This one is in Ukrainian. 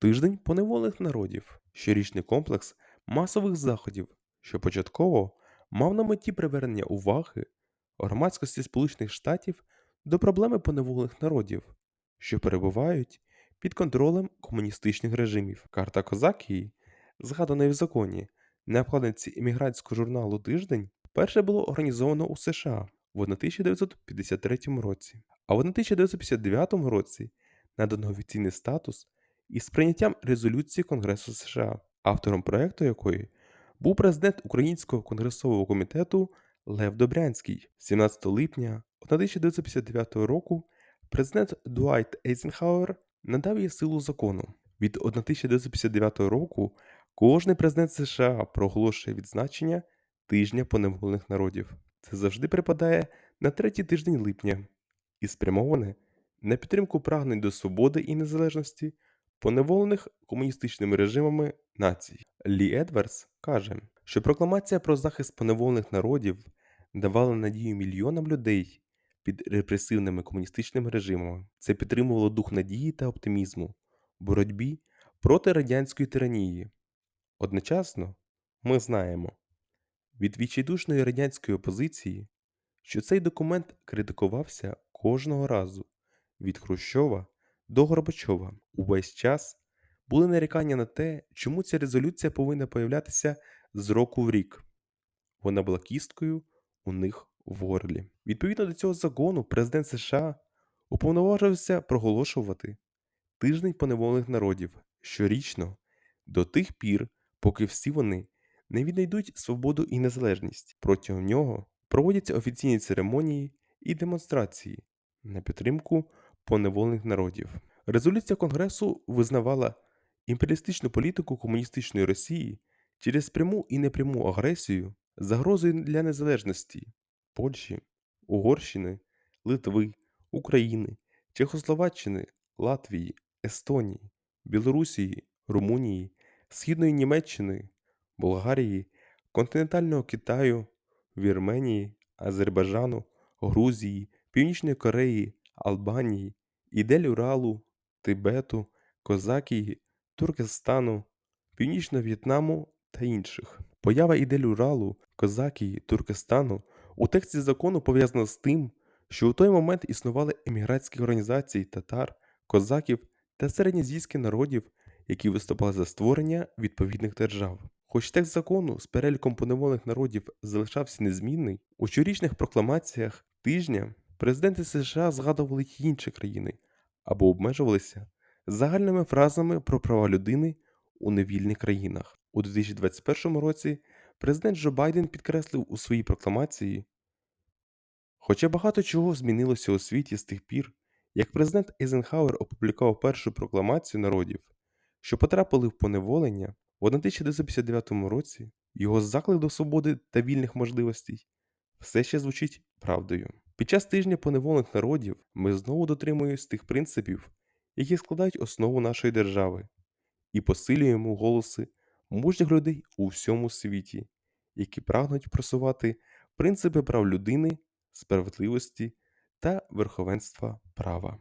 Тиждень поневолених народів щорічний комплекс масових заходів, що початково мав на меті привернення уваги громадськості Сполучених Штатів до проблеми поневолених народів, що перебувають під контролем комуністичних режимів. Карта Козакії, згаданої в законі на обкладинці іммігрантського журналу Тиждень, перше було організовано у США в 1953 році, а в 1959 році надано офіційний статус із прийняттям резолюції Конгресу США, автором проекту якої був президент Українського конгресового комітету Лев Добрянський. 17 липня 1959 року президент Дуайт Ейзенхауер надав їй силу закону. Від 1959 року кожний президент США проголошує відзначення тижня поневолених народів. Це завжди припадає на третій тиждень липня і спрямоване на підтримку прагнень до свободи і незалежності поневолених комуністичними режимами націй. Лі Едвардс каже, що прокламація про захист поневолених народів давала надію мільйонам людей під репресивними комуністичними режимами. Це підтримувало дух надії та оптимізму боротьбі проти радянської тиранії. Одночасно ми знаємо від відчайдушної радянської опозиції, що цей документ критикувався кожного разу від Хрущова до Горбачова. Увесь час були нарікання на те, чому ця резолюція повинна появлятися з року в рік. Вона була кісткою у них в горлі. Відповідно до цього закону, президент США уповноважився проголошувати тиждень поневолених народів щорічно до тих пір, поки всі вони не віднайдуть свободу і незалежність. Протягом нього проводяться офіційні церемонії і демонстрації на підтримку поневолених народів. Резолюція Конгресу визнавала імперіалістичну політику комуністичної Росії через пряму і непряму агресію загрозою для незалежності Польщі, Угорщини, Литви, України, Чехословаччини, Латвії, Естонії, Білорусії, Румунії, Східної Німеччини, Болгарії, континентального Китаю, Вірменії, Азербайджану, Грузії, Північної Кореї, Албанії, Ідель Уралу, Тибету, Козакії, Туркестану, Північного В'єтнаму та інших. Поява ідель Уралу, Козакії, Туркестану у тексті закону пов'язана з тим, що у той момент існували еміграцькі організації татар, козаків та середньазійських народів, які виступали за створення відповідних держав. Хоч текст закону з переліком поневолених народів залишався незмінний, у щорічних прокламаціях тижня президенти США згадували й інші країни або обмежувалися загальними фразами про права людини у невільних країнах. У 2021 році президент Джо Байден підкреслив у своїй прокламації, хоча багато чого змінилося у світі з тих пір, як президент Ейзенхауер опублікував першу прокламацію народів, що потрапили в поневолення в 1959 році, його заклик до свободи та вільних можливостей все ще звучить правдою. Під час тижня поневолених народів ми знову дотримуємось тих принципів, які складають основу нашої держави, і посилюємо голоси мужніх людей у всьому світі, які прагнуть просувати принципи прав людини, справедливості та верховенства права.